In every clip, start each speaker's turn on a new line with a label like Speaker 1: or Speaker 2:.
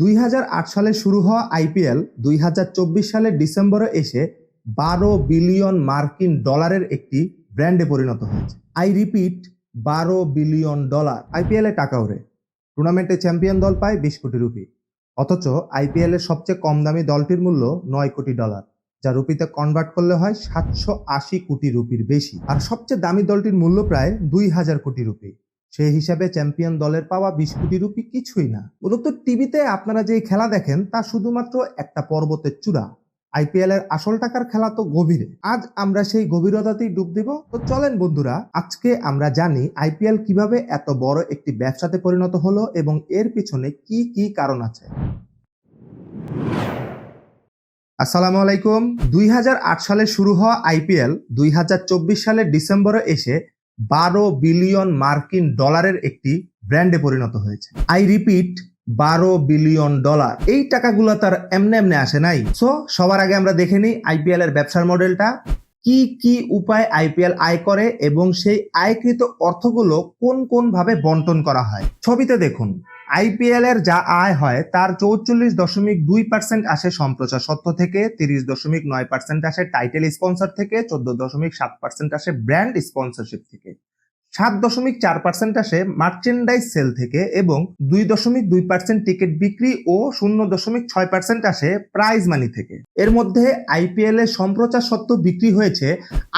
Speaker 1: দুই হাজার আট সালে শুরু হওয়া আইপিএল, দুই হাজার চব্বিশ সালের ডিসেম্বরে এসে বারো বিলিয়ন মার্কিন ডলারের একটি ব্র্যান্ডে পরিণত হয়েছে। আই রিপিট, বারো বিলিয়ন ডলার। আইপিএলে টাকা ওরে টুর্নামেন্টে চ্যাম্পিয়ন দল পায় বিশ কোটি রুপি। অথচ আইপিএল এর সবচেয়ে কম দামি দলটির মূল্য নয় কোটি ডলার, যা রুপিতে কনভার্ট করলে হয় সাতশো আশি কোটি রুপির বেশি। আর সবচেয়ে দামি দলটির মূল্য প্রায় দুই হাজার কোটি রুপি। সেই হিসাবে চ্যাম্পিয়ন দলের পাওয়া বিশ কোটি রুপি কিছুই না। মূলত টিভিতে আপনারা যে খেলা দেখেন, তা শুধুমাত্র একটা পর্বতের চূড়া। আইপিএল এর আসল টাকার খেলা তো গভীরে। আজ আমরা সেই গভীরতাতেই ডুব দিব। তো চলেন বন্ধুরা, আজকে আমরা জানি আইপিএল কীভাবে এত বড় একটি ব্যবসাতে পরিণত হলো এবং এর পিছনে কি কি কারণ আছে। আসসালামু আলাইকুম। দুই হাজার আট সালে শুরু হওয়া আইপিএল, দুই হাজার চব্বিশ সালের ডিসেম্বরে এসে বারো বিলিয়ন মার্কিন ডলারের একটি ব্র্যান্ডে পরিণত হয়েছে। আই রিপিট বারো বিলিয়ন ডলার। এই টাকাগুলো তার এমনে এমনে আসে নাই। সো সবার আগে আমরা দেখে নিই আইপিএল এর ব্যবসার মডেলটা। কি কি উপায় আইপিএল আয় করে এবং সেই আয়কৃত অর্থগুলো কোন কোন ভাবে বন্টন করা হয়? ছবিতে দেখুন, আইপিএল এর যা আয় হয় তার চৌচল্লিশ দশমিক দুই পার্সেন্ট আসে সম্প্রচার সত্য থেকে, তিরিশ দশমিক নয় পার্সেন্ট আসে টাইটেল স্পন্সর থেকে, চোদ্দ দশমিক সাত পার্সেন্ট আসে ব্র্যান্ড স্পন্সরশিপ থেকে। সাত দশমিক চার পার্সেন্ট আসে মার্চেন্ডাইজ সেল থেকে এবং দুই দশমিক দুই পার্সেন্ট টিকিট বিক্রি ও শূন্য দশমিক ছয় পার্সেন্ট আসে প্রাইজ মানি থেকে। এর মধ্যে আইপিএল এর সম্প্রচার সত্ত্ব বিক্রি হয়েছে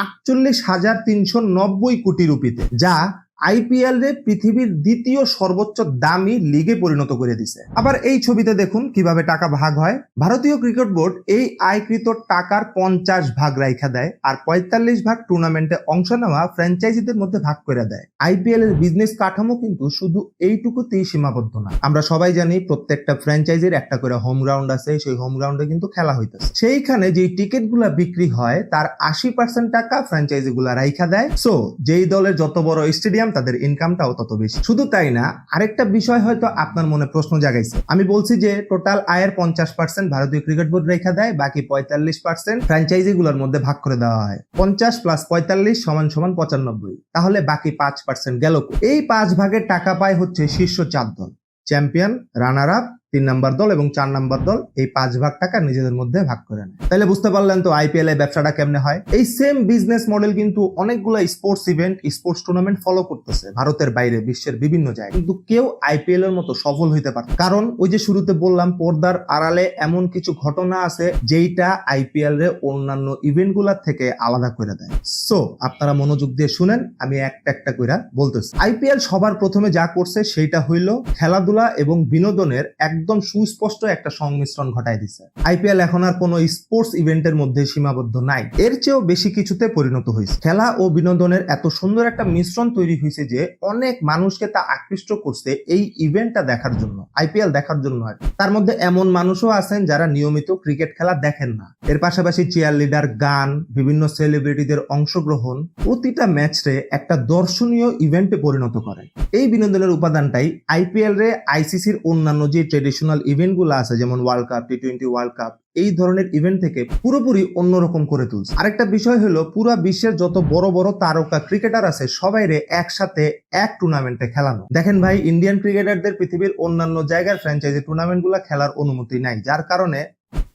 Speaker 1: আটচল্লিশ হাজার তিনশো নব্বই কোটি রুপিতে, যা আইপিএল রে পৃথিবীর দ্বিতীয় সর্বোচ্চ দামি লিগে পরিণত করে দিছে। আবার এই ছবিতে দেখুন কীভাবে টাকা ভাগ হয়। ভারতীয় ক্রিকেট বোর্ড এই আয়কৃত টাকার পঞ্চাশ ভাগ রাইখা দেয় আর পঁয়তাল্লিশ ভাগ টুর্নামেন্টে অংশ নেওয়া ফ্র্যাঞ্চাইজিদের মধ্যে ভাগ করে দেয়। আইপিএল এর বিজনেস কাঠামো কিন্তু শুধু এইটুকুতেই সীমাবদ্ধ না। আমরা সবাই জানি প্রত্যেকটা ফ্র্যাঞ্চাইজির একটা করে হোম গ্রাউন্ড আছে, সেই হোম গ্রাউন্ডে কিন্তু খেলা হইতেছে। সেইখানে যে টিকিটগুলা বিক্রি হয়, তার আশি পার্সেন্ট টাকা ফ্র্যাঞ্চাইজি গুলা রাইখা দেয়। সো যেই দলের যত বড় স্টেডিয়াম তাদের ইনকামটাও তত বেশি। শুধু তাই না, আরেকটা বিষয় হয়তো আপনার মনে প্রশ্ন জাগাইছে। আমি বলছি যে টোটাল আয়ের পঞ্চাশ পার্সেন্ট ভারতীয় ক্রিকেট বোর্ড রেখা দেয়, বাকি পঁয়তাল্লিশ পার্সেন্ট ফ্র্যাঞ্চাইজি গুলোর মধ্যে ভাগ করে দেওয়া হয়। পঞ্চাশ প্লাস পঁয়তাল্লিশ সমান সমান পঁচানব্বই। তাহলে বাকি পাঁচ পার্সেন্ট গেল এই পাঁচ ভাগের টাকা পায় হচ্ছে শীর্ষ চার দল চ্যাম্পিয়ন রানার আপ তিন নাম্বার দল এবং চার নাম্বার দল এই পাঁচ ভাগ টাকা নিজেদের মধ্যে ভাগ করে নেয়। তাহলে বুঝতে পারলেন তো আইপিএল এর ব্যবসাটা কেমনে হয়? এই সেম বিজনেস মডেল কিন্তু অনেকগুলো sports event sports tournament follow করতেছে ভারতের বাইরে, বিশ্বের বিভিন্ন জায়গায়। কিন্তু কেউ আইপিএল এর মতো সফল হইতে পারে কারণ ওই যে শুরুতে বললাম, পর্দার আড়ালে এমন কিছু ঘটনা আছে যেইটা আইপিএল এর অন্যান্য ইভেন্টগুলার থেকে আলাদা করে দেয়। সো আপনারা মনোযোগ দিয়ে শুনেন, আমি একটা একটা করে বলতেছি। আইপিএল সবার প্রথমে যা করছে, সেইটা হইল খেলাধুলা এবং বিনোদনের একদম সুস্পষ্ট একটা সংমিশ্রণ ঘটায় দিছে। আইপিএল এখন আর কোনো স্পোর্টস ইভেন্টের মধ্যে সীমাবদ্ধ নাই। এর চেয়েও বেশি কিছুতে পরিণত হয়েছে। খেলা ও বিনোদনের এত সুন্দর একটা মিশ্রণ তৈরি হয়েছে যে অনেক মানুষকে তা আকৃষ্ট করছে এই ইভেন্টটা দেখার জন্য, আইপিএল দেখার জন্য আর। তার মধ্যে এমন মানুষও আছেন যারা নিয়মিত ক্রিকেট খেলা দেখেন না। এর পাশাপাশি চেয়ার লিডার গান, বিভিন্ন সেলিব্রিটিদের অংশগ্রহণ, প্রতিটা ম্যাচরে একটা দর্শনীয় ইভেন্টে পরিণত করে। এই বিনোদনের উপাদানটাই আইপিএল রে আইসিসির অন্যান্য যে ট্রেডিশনাল ইভেন্টগুলো আছে, যেমন world cup T twenty world cup এই ধরনের ইভেন্ট থেকে পুরোপুরি অন্যরকম করে তুলছে। আরেকটা বিষয় হলো, পুরো বিশ্বের যত বড় বড় তারকা ক্রিকেটার আছে সবাই রে একসাথে এক টুর্নামেন্টে খেলানো। দেখেন ভাই ইন্ডিয়ান ক্রিকেটারদের পৃথিবীর অন্যান্য জায়গার ফ্র্যাঞ্চাইজি টুর্নামেন্টগুলো খেলার অনুমতি নাই, যার কারণে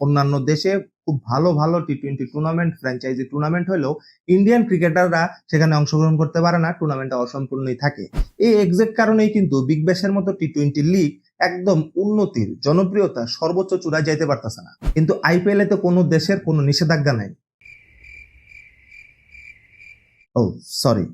Speaker 1: অন্যান্য দেশে খুব ভালো ভালো T twenty tournament franchise tournament হলেও ইন্ডিয়ান ক্রিকেটাররা সেখানে অংশগ্রহণ করতে পারে না টুর্নামেন্টটা অসম্পূর্ণই থাকে। এই এক্সাক্ট কারণেই কিন্তু বিগ ব্যাশের মতো টি টোয়েন্টি লিগ একদম উন্নতির জনপ্রিয়তা সর্বোচ্চ চূড়ায় যাইতে পারতেছে না। কিন্তু আইপিএল এ তো কোনো দেশের কোনো নিষেধাজ্ঞা নাই। ও সরি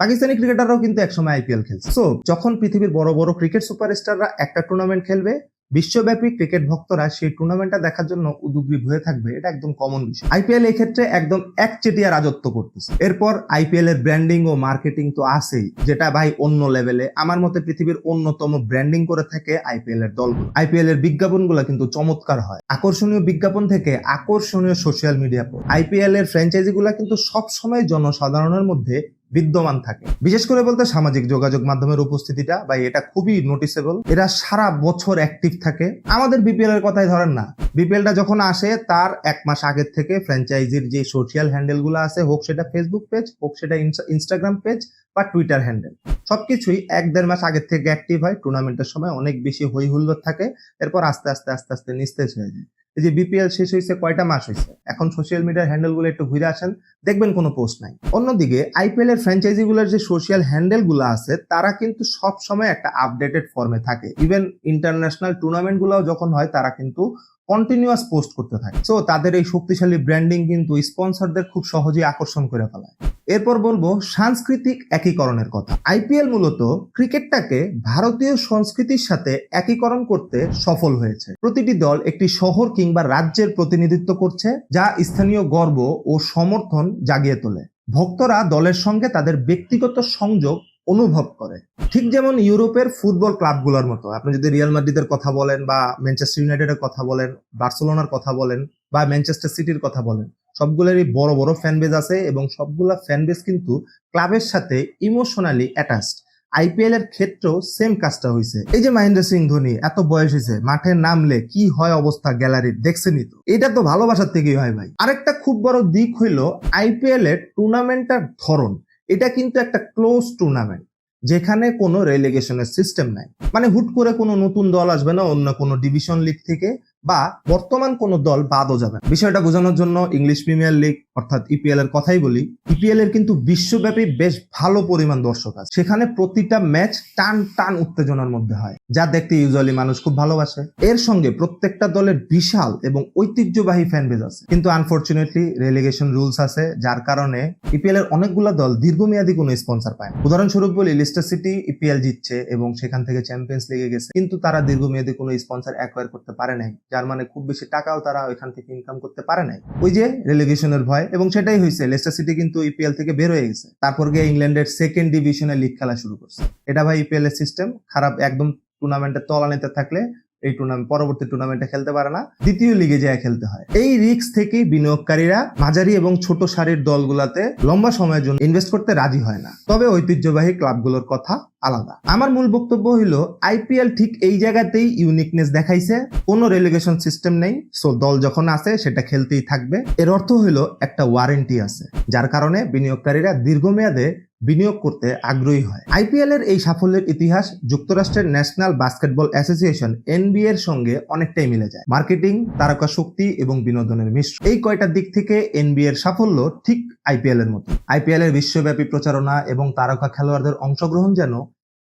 Speaker 1: পাকিস্তানি ক্রিকেটাররাও কিন্তু একসময় আইপিএল খেলছে। সো যখন পৃথিবীর বড় বড় ক্রিকেট সুপারস্টাররা একটা টুর্নামেন্ট খেলবে বিশ্বব্যাপী ক্রিকেট ভক্তরা সেই টুর্নামেন্টটা দেখার জন্য উদগ্রীব হয়ে থাকবে, এটা একদম কমন বিষয়। আইপিএল এই ক্ষেত্রে একদম একচেটিয়া রাজত্ব করতেছে। এরপর আইপিএল এর ব্র্যান্ডিং ও মার্কেটিং তো আছেই, যেটা ভাই অন্য লেভেলে আমার মতে পৃথিবীর অন্যতম ব্র্যান্ডিং করে থাকে আইপিএল এর দলগুলো। আইপিএল এর বিজ্ঞাপনগুলো কিন্তু চমৎকার হয়। আকর্ষণীয় বিজ্ঞাপন থেকে আকর্ষণীয় সোশ্যাল মিডিয়া আইপিএল এর ফ্র্যাঞ্চাইজি গুলা কিন্তু সবসময় জনসাধারণের মধ্যে বিদ্যমান থাকে। বিশেষ করে বলতে সামাজিক যোগাযোগ মাধ্যমের উপস্থিতিটা বা এটা খুবই নোটিসেবল এরা সারা বছর অ্যাক্টিভ থাকে। আমাদের বিপিএল এর কথাই ধরেন না। বিপিএলটা যখন আসে, তার এক মাস আগের থেকে ফ্র্যাঞ্চাইজির যে সোশ্যাল হ্যান্ডেলগুলো আছে, হোক সেটা ফেসবুক পেজ হোক সেটা ইনস্টাগ্রাম পেজ বা টুইটার হ্যান্ডেল সবকিছুই এক দেড় মাস আগের থেকে অ্যাক্টিভ হয়। টুর্নামেন্টের সময় অনেক বেশি হই হুল্লোড় থাকে। এরপর আস্তে আস্তে আস্তে আস্তে নিস্তেজ হয়ে যায়। এই যে বিপিএল শেষ হয়েছে, কয়টা মাস হয়েছে? এখন সোশ্যাল মিডিয়ার হ্যান্ডেলগুলো একটু ঘুরে আসেন, দেখবেন কোনো পোস্ট নাই। অন্যদিকে আইপিএল এর ফ্র্যাঞ্চাইজিগুলোর যে সোশ্যাল হ্যান্ডেলগুলো আছে, তারা কিন্তু সব সময় একটা আপডেটেড ফর্মে থাকে। ইভেন ইন্টারন্যাশনাল টুর্নামেন্টগুলোও যখন হয়, তারা কিন্তু কন্টিনিউয়াস পোস্ট করতে থাকে। সো তাদের এই শক্তিশালী ব্র্যান্ডিং কিন্তু স্পন্সরদের খুব সহজেই আকর্ষণ করে ফেলায়। এরপর বলব সাংস্কৃতিক একীকরণের কথা। আইপিএল মূলত ক্রিকেটটাকে ভারতীয় সংস্কৃতির সাথে একীকরণ করতে সফল হয়েছে। প্রতিটি দল একটি শহর কিংবা রাজ্যের প্রতিনিধিত্ব করছে, যা স্থানীয় গর্ব ও সমর্থন জাগিয়ে তোলে। ভক্তরা দলের সঙ্গে তাদের ব্যক্তিগত সংযোগ অনুভব করে। ঠিক যেমন ইউরোপের ফুটবল ক্লাবগুলোর মতো। আপনি যদি রিয়াল মাদ্রিদের কথা বলেন বা ম্যানচেস্টার ইউনাইটেডের কথা বলেন, বার্সেলোনার কথা বলেন বা ম্যানচেস্টার সিটির কথা বলেন, সবগুলোরই বড় বড় ফ্যান বেজ আছে এবং সবগুলা ফ্যান বেজ কিন্তু ক্লাবের সাথে ইমোশনালি অ্যাটাচড আইপিএল এর ক্ষেত্রেও সেম কাজটা হয়েছে এই যে মহেন্দ্র সিং ধোনি, এত বয়স হয়েছে মাঠে নামলে কি হয় অবস্থা গ্যালারির, দেখছেনই তো। এটা তো ভালোবাসার থেকেই হয় ভাই। আরেকটা খুব বড় দিক হইল আইপিএল এর টুর্নামেন্টটার ধরন। এটা কিন্তু একটা ক্লোজ টুর্নামেন্ট যেখানে কোনো রেলিগেশনের সিস্টেম নাই। মানে হুট করে কোনো নতুন দল আসবে না, অন্য কোনো ডিভিশন লিগ থেকে বা বর্তমান কোনো দল বাদও যাবে। বিষয়টা বোঝানোর জন্য ইংলিশ প্রিমিয়ার লিগ অর্থাৎ ইপিএল এর কথাই বলি। ইপিএল এর কিন্তু বিশ্বব্যাপী বেশ ভালো পরিমাণ দর্শক আছে। সেখানে প্রতিটা ম্যাচ টান টান উত্তেজনার মধ্যে হয়, যা দেখতে ইউজুয়ালি মানুষ খুব ভালোবাসে। এর সঙ্গে প্রত্যেকটা দলের বিশাল এবং ঐতিহ্যবাহী ফ্যান বেজ আছে। কিন্তু আনফরচুনেটলি রেলিগেশন রুলস আছে, যার কারণে ইপিএল এর অনেকগুলো দল দীর্ঘমেয়াদী কোনো স্পন্সর পায় না। উদাহরণস্বরূপ বলি লিস্টার সিটি ইপিএল জিতছে এবং সেখান থেকে চ্যাম্পিয়ন্স লিগে গেছে। কিন্তু তারা দীর্ঘমেয়াদী কোনো স্পন্সর অ্যাকোয়ার করতে পারে নাই। যার মানে খুব বেশি টাকাও তারা ওইখান থেকে ইনকাম করতে পারে নাই। ওই যে রেলিগেশনের ভয় এবং সেটাই হয়েছে লেস্টার সিটি কিন্তু ইপিএল থেকে বের হয়ে গেছে। তারপর গিয়ে ইংল্যান্ডের সেকেন্ড ডিভিশনে লিগ খেলা শুরু করছে। এটা ভাই ইপিএল এর সিস্টেম খারাপ একদম টুর্নামেন্টের তলানিতে থাকলে এই টুর্নামেন্ট পরবর্তী টুর্নামেন্টে খেলতে পারে না। দ্বিতীয় লিগে যায় খেলতে হয়। এই রিস্ক থেকেই বিনিয়োগকারীরা মাঝারি এবং ছোট সারির দলগুলাতে লম্বা সময়ের জন্য ইনভেস্ট করতে রাজি হয় না। তবে ঐতিহ্যবাহী ক্লাবগুলোর কথা আলাদা। আমার মূল বক্তব্য হলো আইপিএল ঠিক এই জায়গাতেই ইউনিকনেস দেখাইছে। কোনো রেলিগেশন সিস্টেম নেই। সো দল যখন আসে সেটা খেলতেই থাকবে। এর অর্থ হলো একটা ওয়ারেন্টি আছে। যার কারণে বিনিয়োগকারীরা দীর্ঘমেয়াদে বিনিয়োগ করতে আগ্রহী হয়। আইপিএল এর এই সাফল্যের ইতিহাস যুক্তরাষ্ট্রের ন্যাশনাল বাস্কেটবল অ্যাসোসিয়েশন এনবিএ এর সঙ্গে অনেকটাই মিলে যায়। মার্কেটিং, তারকা শক্তি এবং বিনোদনের মিশ্র এই কয়টা দিক থেকে এনবিএ এর সাফল্য ঠিক আইপিএল এর মতো। আইপিএল এর বিশ্বব্যাপী প্রচারণা এবং তারকা খেলোয়াড়দের অংশগ্রহণ যেন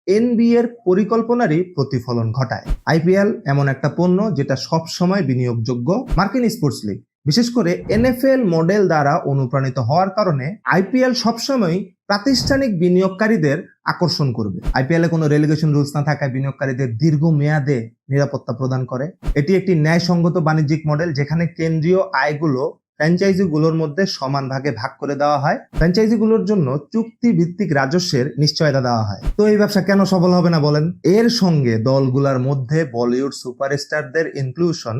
Speaker 1: এনবিএ এর পরিকল্পনারই প্রতিফলন ঘটায়। আইপিএল এমন একটা পণ্য যেটা সব সময় বিনিয়োগযোগ্য মার্কিন স্পোর্টস লিগ। বিশেষ করে এনএফএল মডেল দ্বারা অনুপ্রাণিত হওয়ার কারণে আইপিএল সবসময় প্রাতিষ্ঠানিক বিনিয়োগকারীদের আকর্ষণ করবে। আইপিএল কোনো রেলিগেশন রুলস না থাকায় বিনিয়োগকারীদের দীর্ঘ মেয়াদে নিরাপত্তা প্রদান করে। এটি একটি ন্যায়সঙ্গত বাণিজ্যিক মডেল যেখানে কেন্দ্রীয় আয়গুলো ফ্র্যাঞ্চাইজিগুলোর মধ্যে সমান ভাগে ভাগ করে দেওয়া হয়। ফ্র্যাঞ্চাইজিগুলোর জন্য চুক্তি ভিত্তিক রাজস্বের নিশ্চয়তা দেওয়া হয়। তো এই ব্যবসা কেন সফল হবে না বলেন? এর সঙ্গে দলগুলোর মধ্যে বলিউড সুপারস্টারদের ইনক্লুশন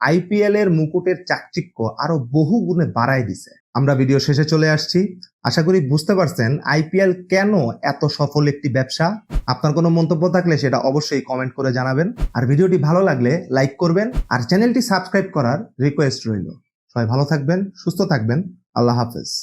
Speaker 1: আইপিএল এর মুকুটের চাকচিক্য আরও বহু গুণে বাড়ায় দিছে। আমরা ভিডিও শেষে চলে আসছি। আশা করি বুঝতে পারছেন আইপিএল কেন এত সফল একটি ব্যবসা? আপনার কোনো মন্তব্য থাকলে সেটা অবশ্যই কমেন্ট করে জানাবেন। আর ভিডিওটি ভালো লাগলে লাইক করবেন। আর চ্যানেলটি সাবস্ক্রাইব করার রিকোয়েস্ট রইল। সবাই ভালো থাকবেন, সুস্থ থাকবেন। আল্লাহ হাফেজ।